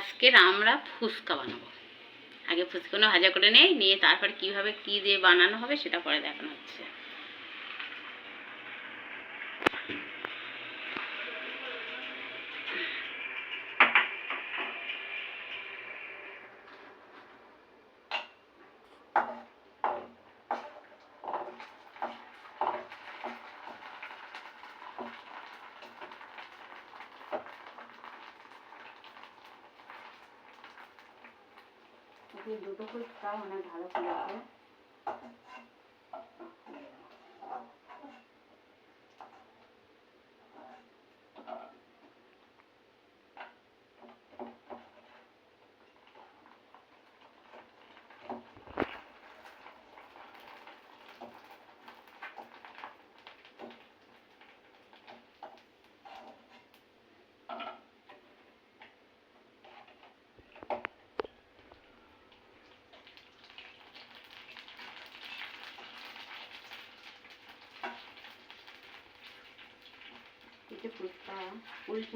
আজকের আমরা ফুচকা বানাবো। আগে ফুচকানো ভাজা করে নেই, নিয়ে তারপর কীভাবে কি দিয়ে বানানো হবে সেটা পরে দেখানো হচ্ছে। এই দুটো ফুচকা অনেক ভালো করেছে কিছু ফুচকা ফুলছে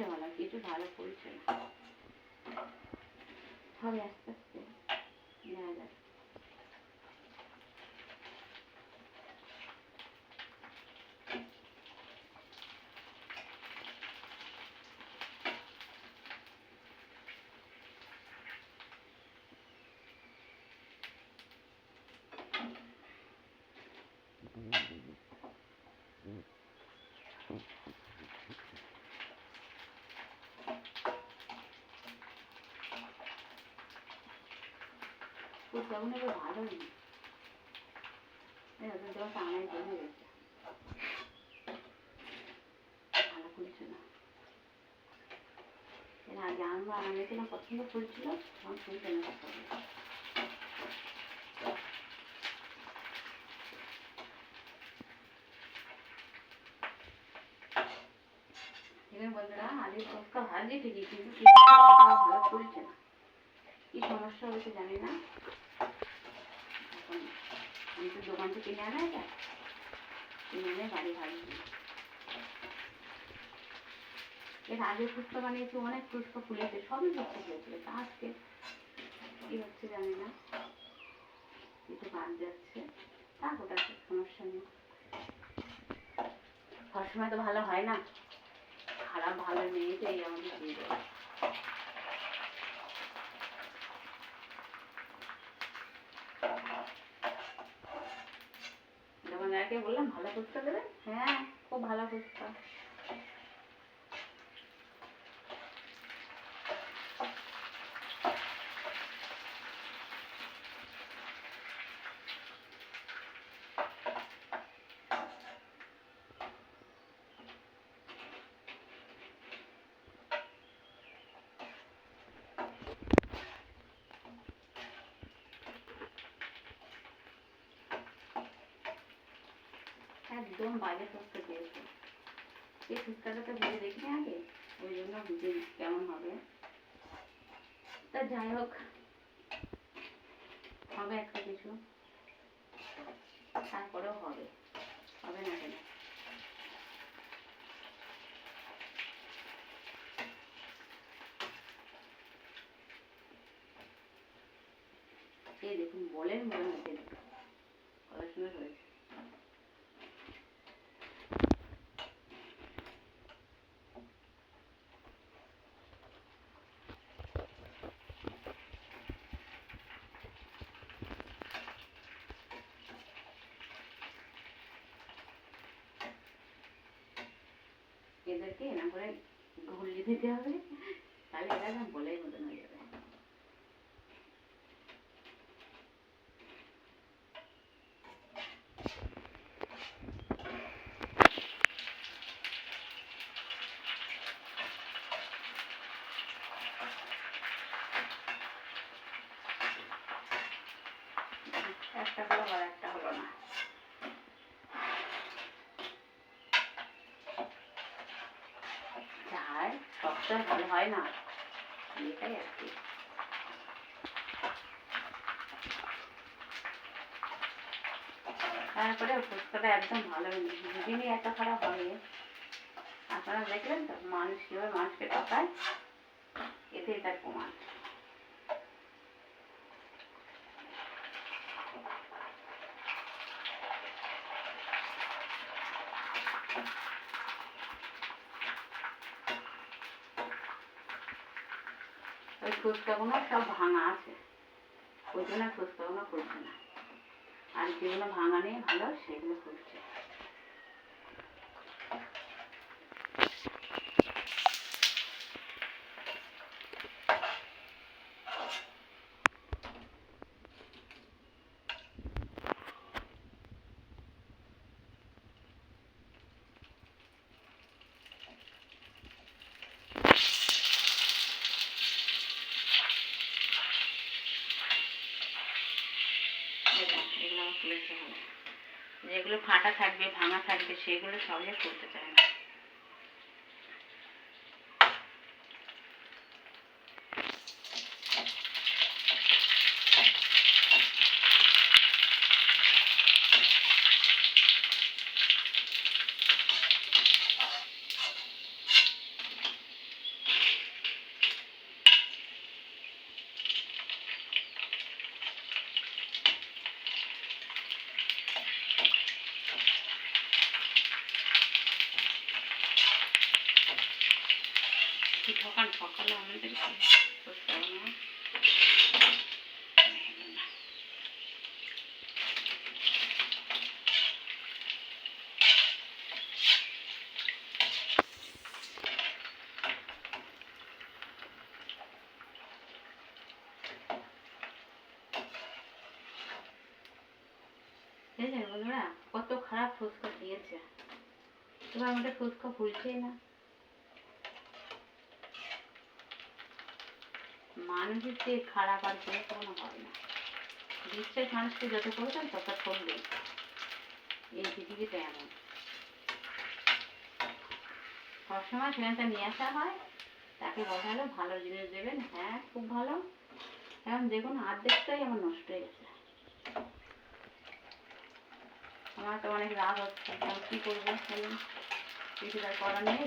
ভালো কিছু ভালো না হবে আস্তে আস্তে নেওয়া যাবে বেশ ভালো গেছে কিন্তু ভালো না কি সমস্যা হয়েছে জানি না। আমি তো দোকান থেকে কিনে আনা যায় কিনে এনে বাড়ি ভাড়ি এর আগে ফুচকা বানিয়েছি, অনেক ফুচকা ফুলেছে, সবই ফুচকা ফুলেছিল তা আজকে কি হচ্ছে জানি না। কিছু বাদ যাচ্ছে। তা ওটা সমস্যা নেই। সবসময় তো ভালো হয় না। খারাপ ভালো মেয়েটাই আমাদের দিয়ে দেয় দোকানদারকে বললাম ভালো ফুচকা দেবে হ্যাঁ খুব ভালো ফুচকা। একদম বাজে ফুচকা দিয়েছে এই ফুচকাটা তো ভেবে দেখিনি আগে ওই জন্য বুঝি কেমন হবে তা যাই হোক হবে একটা কিছু তারপরেও হবে হবে না কেন এই দেখুন বলেন মনে হচ্ছে দেখুন কত সুন্দর হয়েছে এদেরকে এরকম করে ঘুরিয়ে দিতে হবে? তাহলে একদম বলেই মতন হয়ে যাবে। একটা হলো আর একটা হলো না চার সবটা ভালো হয় তারপরে ফুচকাটা একদম ভালো দুদিনই এত খারাপ হবে আপনারা দেখলেন তো মানুষ কীভাবে মানুষকে টাকায় এতেই তার প্রমাণ ওই সব ভাঙা আছে। ওই জন্য ফুচকাগুলো করছে না। আর যেগুলো ভাঙা নেই, ভালো, সেগুলো ফুলছে এই দেখ, এগুলো আমার ফুলেছে যেগুলো ফাটা থাকবে ভাঙা থাকবে সেগুলো সহজে ফুলতে চায় না কি বন্ধুরা কত খারাপ ফুচকা দিয়েছে। এবার আমাদের ফুচকা ফুলছেই না। মানুষের চেয়ে খারাপ আর কেউ কোনো হয় না। বিশ্বাস মানুষকে যত করবেন তত ঠকবে এই পৃথিবীতে এমন। সবসময় সেখানটা নিয়ে আসা হয়, তাকে বোঝালো ভালো জিনিস দেবেন। হ্যাঁ খুব ভালো। এখন দেখুন অর্ধেকটাই আমার নষ্ট হয়ে গেছে। আমার তো অনেক রাগ হচ্ছে। কী করব কিছু তার করার নেই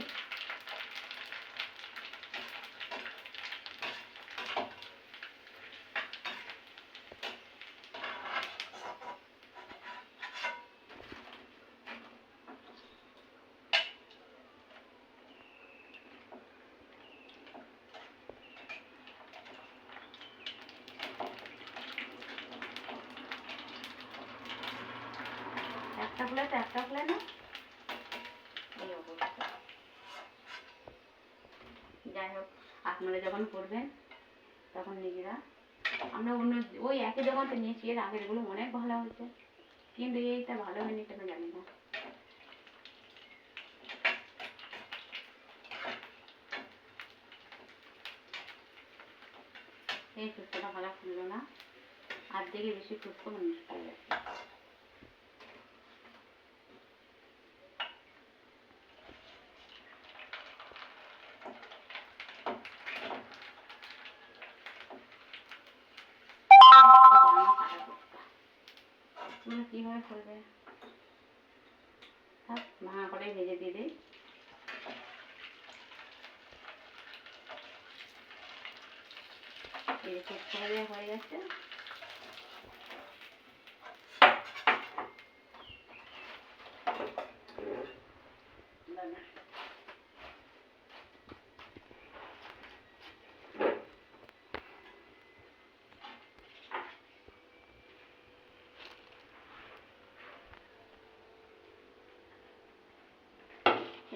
একটা না? এই অবস্থা। যাই হোক, আপনারা যখন করবেন, তখন নিজেরা আমরা অন্য ওই একই দোকান থেকে নিয়েছি, এর আগেরগুলো অনেক ভালো হয়েছে। কিন্তু এইটা ভালো হয়নি জানি না। এই ভালো না। আর দিকে বেশি ফুচকা নষ্ট হয়ে গেছে ভাঙা ফাটা ফুচকা এগুলো কীভাবে করবে থাক ভাঙা করে ভেজে দিয়ে দিই এই হয়ে গেছে।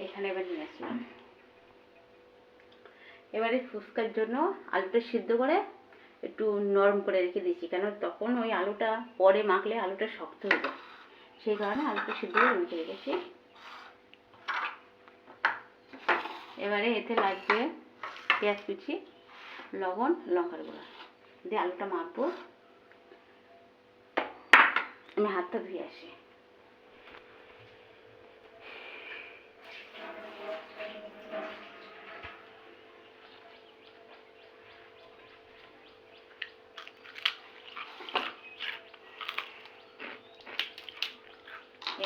এখানে এবার নিয়ে আসলাম এবারে ফুচকার জন্য আলুটা সিদ্ধ করে একটু নরম করে রেখে দিয়েছি, কেন তখন ওই আলুটা পরে মাখলে আলুটা শক্ত হয়ে যায়। সেই কারণে আলুটা সিদ্ধ করে রেখে রেখেছি। এবারে এতে লাগবে পেঁয়াজ কুচি, লবণ, লঙ্কার গুঁড়া। দিয়ে আলুটা মাখবো। আমি হাতটা ধুয়ে আসি।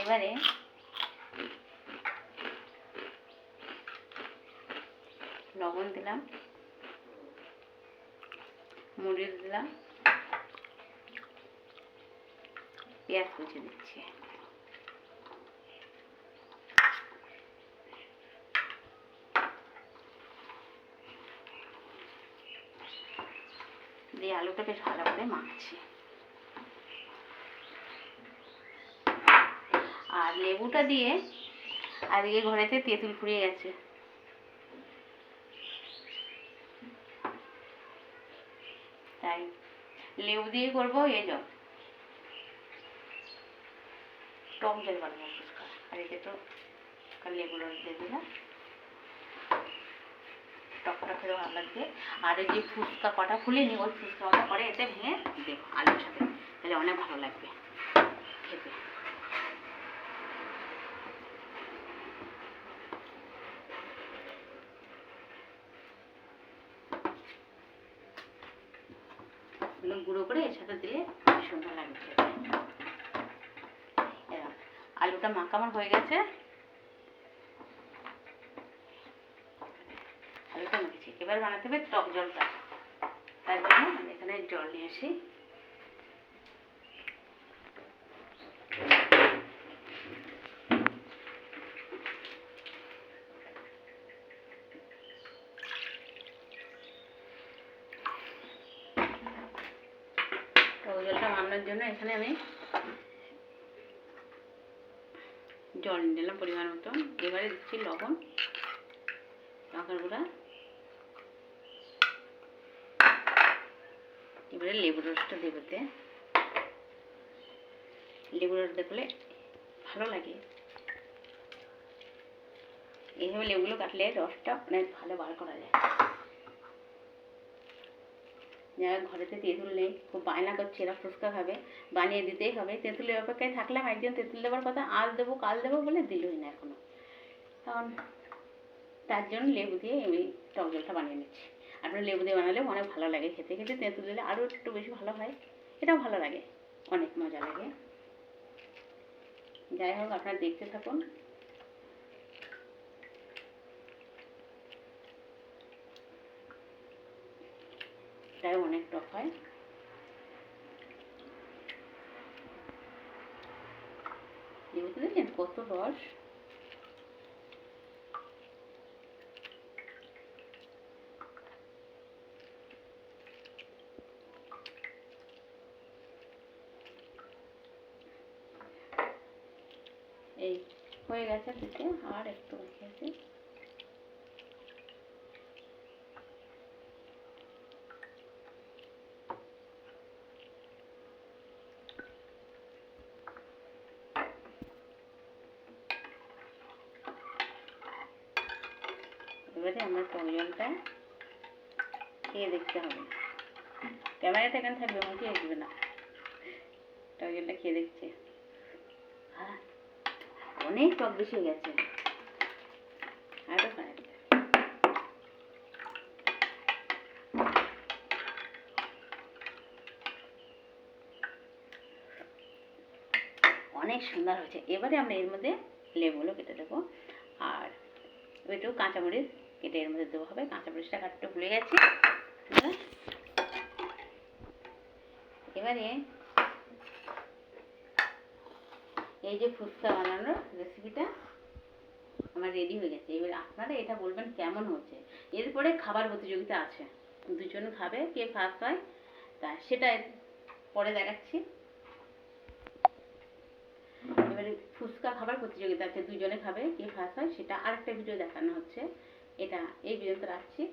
এবারে লবণ দিলাম মরিচ দিলাম পেঁয়াজ কুচি দিচ্ছি। দিয়ে আলুটা বেশ ভালো করে মাখছি আর লেবুটা দিয়ে আজকে ঘরেতে তেঁতুল ফুরিয়ে গেছে। তাই লেবু দিয়ে করব এ জল টক জল বানাবো ফুচকা। আর এতে তো লেবু রস দিয়ে দিলাম। টকটা খেতে ভালো লাগবে। আর যে ফুচকা কটা ফুলে নি ওই ফুচকা কটা করে এতে ভেঙে দেবো আলুর সাথে। তাহলে অনেক ভালো লাগবে খেতে এগুলো গুঁড়ো করে এর সাথে দিলে খুব সুন্দর লাগবে খেতে এরকম। আলুটা মাখা আমার হয়ে গেছে। আলুটা মেখেছি। এবার বানাতে হবে টক জলটা। তার জন্য আমি এখানে জল নিয়ে আসি। জলটা বানানোর জন্য এখানে আমি জল নিলাম পরিমাণ মতো। এবারে দিচ্ছি লবণ, লঙ্কার গুঁড়া। এবারে লেবু রসটা দেবোতে লেবু রস দেখলে ভালো লাগে। এইভাবে লেবুগুলো কাটলে রসটা অনেক ভালো বার করা যায়। যারা ঘরেতে তেঁতুল নেই, খুব বায়না করছে এরা ফুচকা খাবে বানিয়ে দিতেই হবে। তেঁতুলের অপেক্ষায় থাকলাম একজন, তেঁতুল দেওয়ার কথা আজ দেবো, কাল দেবো বলে দিলই না এখনও। কারণ তার জন্য লেবু দিয়ে আমি টক জলটা বানিয়ে নিচ্ছি। আপনার লেবু দিয়ে বানালে অনেক ভালো লাগে, খেতে খেতে তেঁতুল দিলে আরও একটু বেশি ভালো হয়। এটাও ভালো লাগে, অনেক মজা লাগে। যাই হোক, আপনারা দেখতে থাকুন। এটাও অনেক টক হয় লেবুতে দেখেন কত রস। এই হয়ে গেছে দিতে আর একটু বাকি আছে এবারে আমরা খেয়ে দেখতে হবে। ক্যামেরাটা এখানে থাকবে, মুখে আসবে না। খেয়ে দেখছে। অনেক টক বেশি গেছে। অনেক সুন্দর হয়েছে। এবারে আমরা এর মধ্যে লেবুগুলো কেটে দেবো। আর একটু কাঁচামরিচ কেটে এর মধ্যে দেবো, হবে? কাঁচামরিচটা কাটতে ভুলে গেছি? এবারে এই যে ফুচকা বানানোর রেসিপিটা আমার রেডি হয়ে গেছে। এবার আপনারা এটা বলবেন কেমন হচ্ছে। এরপরে খাবার প্রতিযোগিতা আছে। দুজন খাবে, কে ফার্স্ট হয়, তা সেটা পরে দেখাচ্ছি। এবারে ফুচকা খাবার প্রতিযোগিতা আছে, দুজনে খাবে, কে ফার্স্ট হয়, সেটা আরেকটা ভিডিও দেখানো হচ্ছে। এটা এই পর্যন্ত রাখছি।